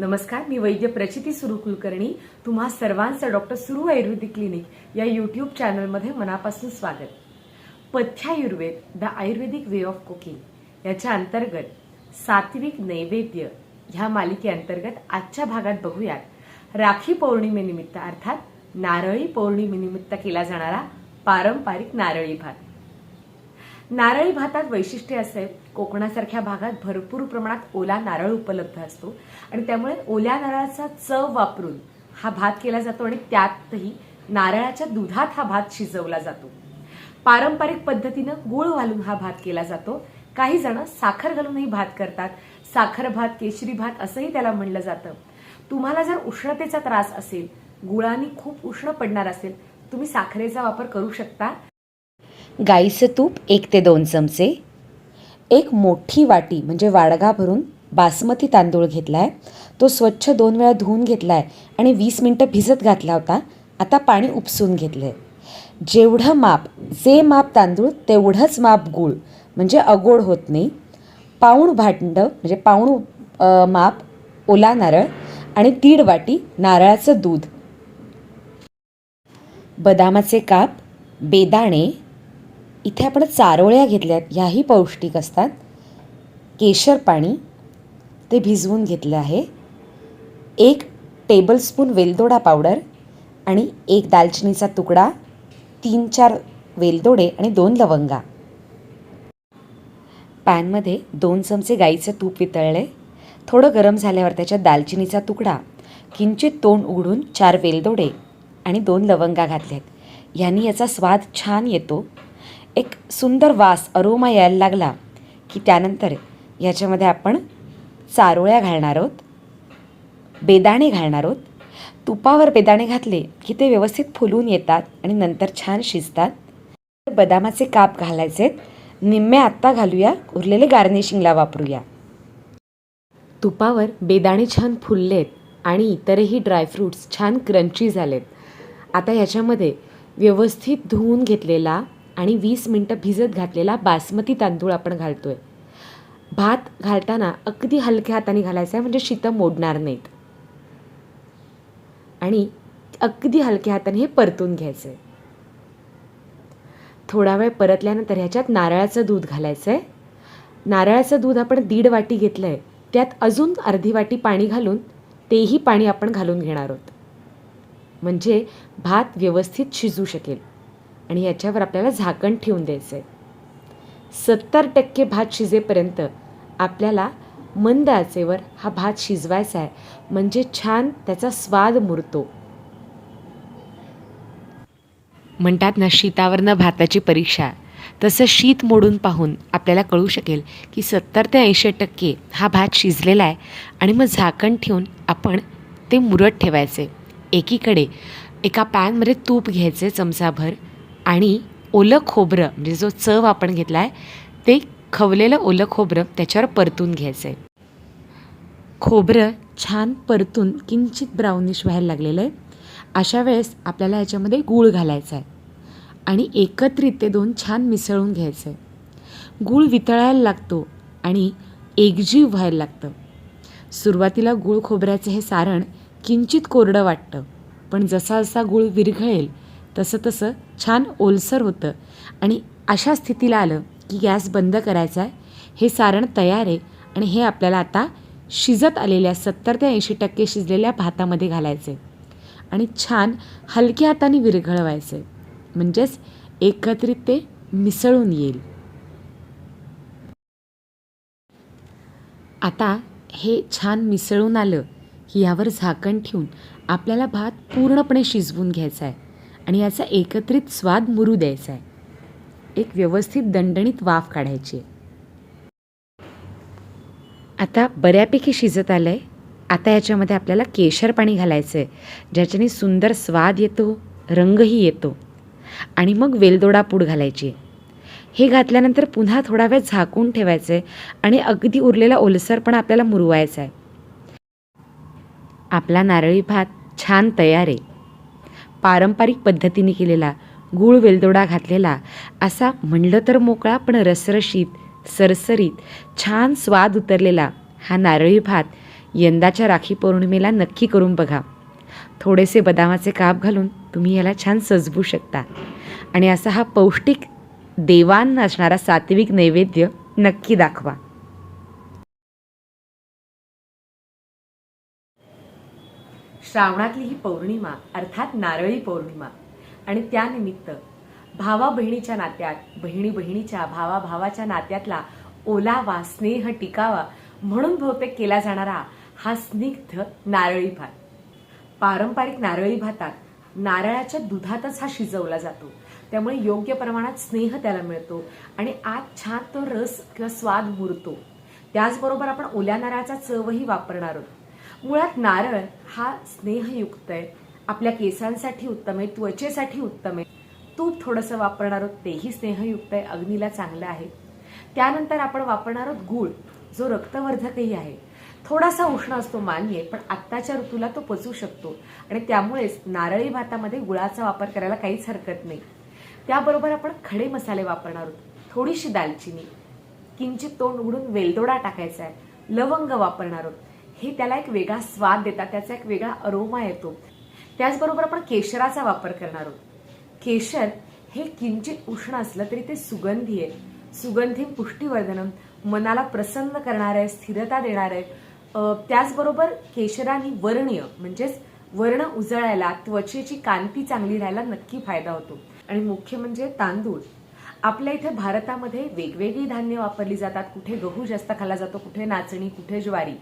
नमस्कार मी वैद्य प्रचिती सुरू कुलकर्णी. तुम्हा सर्वांचं डॉक्टर सुरू आयुर्वेदिक क्लिनिक या यूट्यूब चॅनलमध्ये मनापासून स्वागत. Pathyayurved the Ayurvedic way of cooking याच्या अंतर्गत सात्विक नैवेद्य ह्या मालिकेअंतर्गत आजच्या भागात बघूयात. राखी पौर्णिमेनिमित्त अर्थात नारळी पौर्णिमेनिमित्त केला जाणारा पारंपरिक नारळी भात. नारळी भातात वैशिष्ट्य असे कोकणासारख्या भागात भरपूर प्रमाणात ओला नारळ उपलब्ध असतो. आणि त्यामुळे ओल्या नारळाचा चव वापरून हा भात केला जातो आणि त्यातही नारळाच्या दुधात हा भात शिजवला जातो. पारंपरिक पद्धतीनं गुळ घालून हा भात केला जातो. काही जण साखर घालूनही भात करतात. साखर भात केशरी भात असंही त्याला म्हणलं जातं. तुम्हाला जर उष्णतेचा त्रास असेल गुळानी खूप उष्ण पडणार असेल तुम्ही साखरेचा वापर करू शकता. गाईचं तूप एक ते दोन चमचे एक मोठी वाटी म्हणजे वाडगा भरून बासमती तांदूळ घेतला आहे तो स्वच्छ दोन वेळा धुवून घेतला आहे आणि वीस मिनटं भिजत घातला होता. आता पाणी उपसून घेतलं आहे जेवढं माप जे माप तांदूळ तेवढंच माप गूळ म्हणजे अगोड होत नाही. पाऊण भांडं म्हणजे पाऊण माप ओला नारळ आणि दीड वाटी नारळाचं दूध. बदामाचे काप बेदाणे इथे आपण चारोळ्या घेतल्यात ह्याही पौष्टिक असतात. केशर पाणी ते भिजवून घेतलं आहे. एक टेबलस्पून वेलदोडा पावडर आणि एक दालचिनीचा तुकडा तीन चार वेलदोडे आणि दोन लवंगा. पॅनमध्ये दोन चमचे गाईचं तूप वितळले. थोडं गरम झाल्यावर त्याच्यात दालचिनीचा तुकडा किंचित तोंड उघडून चार वेलदोडे आणि दोन लवंगा घातल्यात. ह्यांनी याचा स्वाद छान येतो. एक सुंदर वास अरोमा यायला लागला की त्यानंतर याच्यामध्ये आपण चारोळ्या घालणार आहोत बेदाणे घालणार आहोत. तुपावर बेदाणे घातले की ते व्यवस्थित फुलून येतात आणि नंतर छान शिजतात. बदामाचे काप घालायचे निम्मे आत्ता घालूया उरलेले गार्निशिंगला वापरूया. तुपावर बेदाणे छान फुललेत आणि इतरही ड्रायफ्रूट्स छान क्रंची झालेत. आता ह्याच्यामध्ये व्यवस्थित धुवून घेतलेला आणि वीस मिनटं भिजत घातलेला बासमती तांदूळ आपण घालतो आहे भात घालताना अगदी हलक्या हाताने घालायचा आहे म्हणजे शीतं मोडणार नाहीत. आणि अगदी हलक्या हाताने हे परतून घ्यायचं आहे थोडा वेळ परतल्यानंतर ह्याच्यात नारळाचं दूध घालायचं आहे नारळाचं दूध आपण दीड वाटी घेतलं आहे त्यात अजून अर्धी वाटी पाणी घालून तेही पाणी आपण घालून घेणार आहोत. म्हणजे भात व्यवस्थित शिजू शकेल. आणि याच्यावर आपल्याला झाकण ठेवून द्यायचं आहे सत्तर टक्के भात शिजेपर्यंत आपल्याला मंद आचेवर हा भात शिजवायचा आहे. म्हणजे छान त्याचा स्वाद मुरतो. म्हणतात ना शीतावरनं भाताची परीक्षा. तसं शीत मोडून पाहून आपल्याला कळू शकेल की सत्तर ते ऐंशी टक्के हा भात शिजलेला आहे आणि मग झाकण ठेवून आपण ते मुरत ठेवायचे एकीकडे एका पॅनमध्ये तूप घ्यायचे चमचाभर आणि ओलं खोबरं म्हणजे जो चव आपण घेतला आहे ते खवलेलं ओलं खोबरं त्याच्यावर परतून घ्यायचं आहे खोबरं छान परतून किंचित ब्राउनिश व्हायला लागलेलं आहे. अशा वेळेस आपल्याला ह्याच्यामध्ये गूळ घालायचा आहे आणि एकत्रित ते दोन छान मिसळून घ्यायचं आहे गूळ वितळायला लागतो आणि एकजीव व्हायला लागतं. सुरुवातीला गूळ खोबऱ्याचं हे सारण किंचित कोरडं वाटतं पण जसा जसा गूळ विरघळेल तसं तसं छान ओलसर होतं. आणि अशा स्थितीला आलं की गॅस बंद करायचा आहे हे सारण तयार आहे आणि हे आपल्याला आता शिजत आलेल्या सत्तर ते ऐंशी टक्के शिजलेल्या भातामध्ये घालायचे आणि छान हलक्या हाताने विरघळवायचे म्हणजेच एकत्रित ते मिसळून येईल. आता हे छान मिसळून आलं की यावर झाकण ठेवून आपल्याला भात पूर्णपणे शिजवून घ्यायचा आहे आणि याचा एकत्रित स्वाद मुरू द्यायचा आहे. एक व्यवस्थित दणदणीत वाफ काढायची आहे. आता बऱ्यापैकी शिजत आलं आहे आता याच्यामध्ये आपल्याला केशर पाणी घालायचं आहे ज्याच्याने सुंदर स्वाद येतो रंगही येतो. आणि मग वेलदोडा पूड घालायची आहे. हे घातल्यानंतर पुन्हा थोडा वेळ झाकून ठेवायचं आहे आणि अगदी उरलेला ओलसरपणा आपल्याला मुरवायचा आहे आपला नारळी भात छान तयार आहे. पारंपरिक पद्धतीने केलेला गूळ वेलदोडा घातलेला असा म्हणलं तर मोकळा पण रसरशीत सरसरीत छान स्वाद उतरलेला हा नारळी भात यंदाच्या राखी पौर्णिमेला नक्की करून बघा. थोडेसे बदामाचे काप घालून तुम्ही याला छान सजवू शकता. आणि असा हा पौष्टिक देवान असणारा सात्विक नैवेद्य नक्की दाखवा. श्रावणातली ही पौर्णिमा अर्थात नारळी पौर्णिमा. आणि त्यानिमित्त भावा बहिणीच्या नात्यात बहिणी बहिणीच्या भावा भावाच्या नात्यातला ओलावा स्नेह टिकावा म्हणून बहुतेक केला जाणारा हा स्निग्ध नारळी भात. पारंपरिक नारळी भातात नारळाच्या दुधातच हा शिजवला जातो. त्यामुळे योग्य प्रमाणात स्नेह त्याला मिळतो आणि आत छान तो रस किंवा स्वाद मुरतो. त्याचबरोबर आपण ओल्या नारळाचा चवही वापरणार आहोत. मुळात नारळ हा स्नेहयुक्त आहे. आपल्या केसांसाठी उत्तम आहे त्वचेसाठी उत्तम आहे. तूप थोडंसं वापरणार आहोत तेही स्नेहयुक्त आहे अग्नीला चांगलं आहे. त्यानंतर आपण वापरणार आहोत गूळ जो रक्तवर्धकही आहे. थोडासा उष्ण असतो मान्य आहे, पण आत्ताच्या ऋतूला तो पचू शकतो. आणि त्यामुळेच नारळी भातामध्ये गुळाचा वापर करायला काहीच हरकत नाही. त्याबरोबर आपण खडे मसाले वापरणार आहोत. थोडीशी दालचिनी किंचित तोंड उघडून वेलदोडा टाकायचा आहे. लवंग वापरणार आहोत. हे त्याला एक वेगळा स्वाद देतात त्याचा एक वेगळा अरोमा येतो. त्याचबरोबर आपण केशराचा वापर करणार आहोत. केशर हे किंचित उष्ण असलं तरी ते सुगंधी आहे. सुगंधी पुष्टीवर्धनम मनाला प्रसन्न करणार आहे स्थिरता देणार. आहे त्याचबरोबर केशराने वर्णीय म्हणजेच वर्ण उजळायला त्वचेची कांती चांगली राहायला नक्की फायदा होतो. आणि मुख्य म्हणजे तांदूळ. आपल्या इथे भारतामध्ये वेगवेगळी धान्य वापरली जातात. कुठे गहू जास्त खाल्ला जातो कुठे नाचणी कुठे ज्वारी.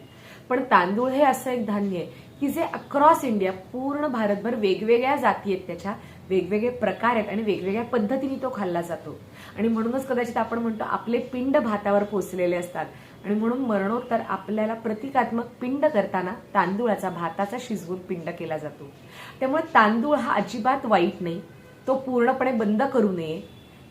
पण तांदूळ हे असं एक धान्य आहे की जे अक्रॉस इंडिया पूर्ण भारतभर वेगवेगळ्या जाती आहेत त्याच्या वेगवेगळे प्रकार आहेत आणि वेगवेगळ्या पद्धतीने तो खाल्ला जातो. आणि म्हणूनच कदाचित आपण म्हणतो आपले पिंड भातावर पोचलेले असतात. आणि म्हणून मरणोत्तर आपल्याला प्रतिकात्मक पिंड करताना तांदूळाचा भाताचा शिजवून पिंड केला जातो. त्यामुळे तांदूळ हा अजिबात वाईट नाही. तो पूर्णपणे बंद करू नये.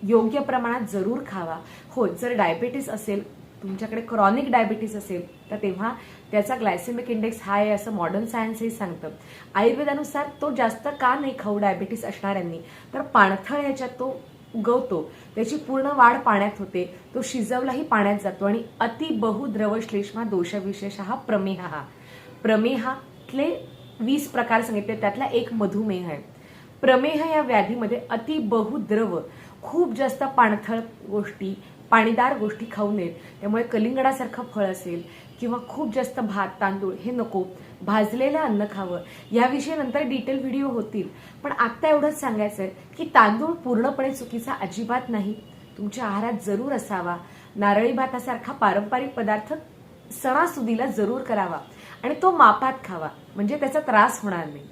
योग्य प्रमाणात जरूर खावा. हो जर डायबेटीस असेल तुमच्याकडे क्रॉनिक डायबिटीस असेल तर तेव्हा त्याचा ग्लायसेमिक इंडेक्स हाय आहे असं मॉडर्न सायन्सही सांगतं. आयुर्वेदानुसार तो जास्त का नाही खाऊ डायबिटीस असणाऱ्यांनी तर पाणथळ ह्याच्यात तो उगवतो. त्याची पूर्ण वाढ पाण्यात होते. तो शिजवलाही पाण्यात जातो आणि अति बहुद्रव श्लेष्मा दोषविशेष हा प्रमेह हा. प्रमेहातले वीस प्रकार सांगितले त्यातला एक मधुमेह आहे. प्रमेह या व्याधीमध्ये अति बहुद्रव खूप जास्त पाणथळ गोष्टी पाणीदार गोष्टी खाऊ नयेत. त्यामुळे कलिंगडासारखं फळ असेल किंवा खूप जास्त भात तांदूळ हे नको. भाजलेलं अन्न खावं. याविषयी नंतर डिटेल व्हिडिओ होतील. पण आत्ता एवढंच सांगायचं आहे की तांदूळ पूर्णपणे चुकीचा अजिबात नाही. तुमच्या आहारात जरूर असावा. नारळी भातासारखा पारंपरिक पदार्थ सणासुदीला जरूर करावा. आणि तो मापात खावा. म्हणजे त्याचा त्रास होणार नाही.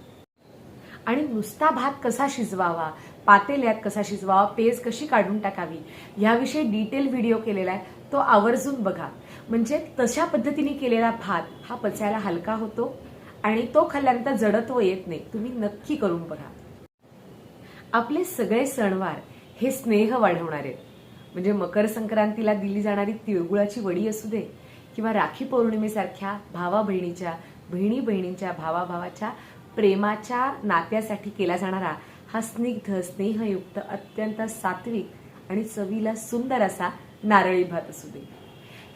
आणि नुसता भात कसा शिजवावा? पातेल्यात कसा शिजवावा पेज कशी काढून टाकावी ह्याविषयी डिटेल व्हिडिओ केलेला आहे तो आवर्जून बघा. म्हणजे तशा पद्धतीने केलेला भात हा पचायला हलका होतो आणि तो खाल्ल्यानंतर जडत्व येत नाही. तुम्ही नक्की करून बघा. आपले सगळे सणवार हे स्नेह वाढवणारे म्हणजे मकर संक्रांतीला दिली जाणारी तिळगुळाची वडी असू दे किंवा राखी पौर्णिमेसारख्या भावा बहिणीच्या बहिणी बहिणींच्या भावाभावाच्या प्रेमाच्या नात्यासाठी केला जाणारा हा स्निग्ध स्नेहयुक्त अत्यंत सात्विक आणि चवीला सुंदर असा नारळी भात असू दे.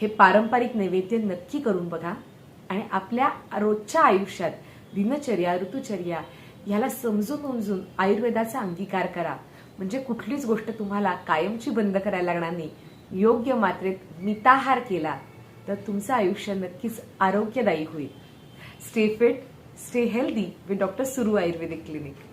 हे पारंपरिक नैवेद्य नक्की करून बघा आणि आपल्या रोजच्या आयुष्यात दिनचर्या ऋतुचर्या ह्याला समजून उमजून आयुर्वेदाचा अंगीकार करा. म्हणजे कुठलीच गोष्ट तुम्हाला कायमची बंद करायला लागणार नाही. योग्य मात्रेत मिताहार केला तर तुमचं आयुष्य नक्कीच आरोग्यदायी होईल. Stay fit stay healthy with doctor Suru Ayurvedic clinic